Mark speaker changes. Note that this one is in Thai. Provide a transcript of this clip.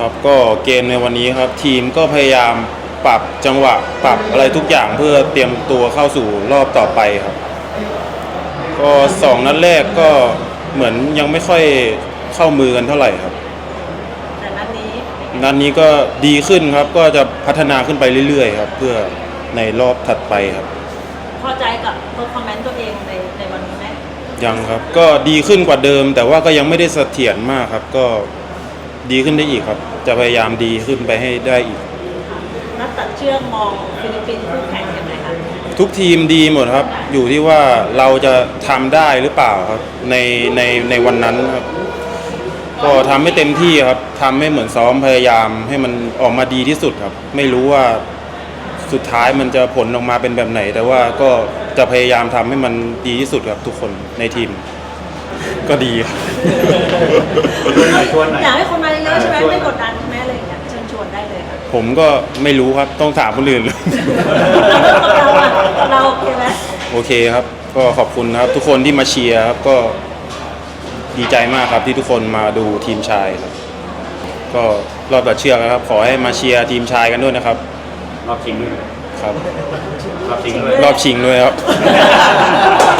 Speaker 1: ครับก็เกมในวันนี้ครับทีมก็พยายามปรับจังหวะปรับอะไรทุกอย่างเพื่อเตรียมตัวเข้าสู่รอบต่อไปครับ ก็สองนัดแรกก็เหมือนยังไม่ค่อยเข้ามือกันเท่าไหร่ครับ
Speaker 2: แต่นัดนี้
Speaker 1: นัดนี้ก็ดีขึ้นครับก็จะพัฒนาขึ้นไปเรื่อยๆครับ เพื่อในรอบถัดไปครับ
Speaker 2: พอใจกับเพอร์ฟอร์แมนซ์ตัวเองในในวันนี้ไหม
Speaker 1: ยังครับก็ดีขึ้นกว่าเดิม แต่ว่าก็ยังไม่ได้เสถียรมากครับ ก็ ดีขึ้นได้อีกครับ จะพยายามดีขึ้นไปให้ได้อีก
Speaker 2: นัดตัดเชือกมองฟิลิปปินส์คู่แข่งยังไงคะ
Speaker 1: ทุกทีมดีหมดครับ อยู่ที่ว่าเราจะทำได้หรือเปล่าครับ ในในในวันนั้นครับ ก็ทำให้เต็มที่ครับทำให้เหมือนซ้อมพยายามให้มันออกมาดีที่สุดครับ ไม่รู้ว่าสุดท้ายมันจะผลออกมาเป็นแบบไหน แต่ว่าก็จะพยายามทำให้มันดีที่สุดครับทุกคนในทีม ก็ดีครับ
Speaker 3: ชวนหน่อย
Speaker 2: อยากให้คนมาเยอะๆใช่ไหม
Speaker 3: ชวนหน่อย
Speaker 2: ไม่กดดันใช่ไหมอะไรอย่างเงี้ยเชิญชวนได้เลยค่ะ
Speaker 1: ผมก็ไม่รู้ครับต้องถามคนอื่นเลย
Speaker 2: เราอะเราโอเคไหม
Speaker 1: โอเคครับ ก็ขอบคุณนะครับ ทุกคนที่มาเชียร์ครับก็ดีใจมากครับที่ทุกคนมาดูทีมชายครับ ก็รอบตัดเชือกนะครับ ขอให้มาเชียร์ทีมชายกันด้วยนะครับ
Speaker 3: รอบชิงด้วย
Speaker 1: ครับ
Speaker 3: รอบชิงด้วย
Speaker 1: รอบชิงด้วยครับ
Speaker 2: โอ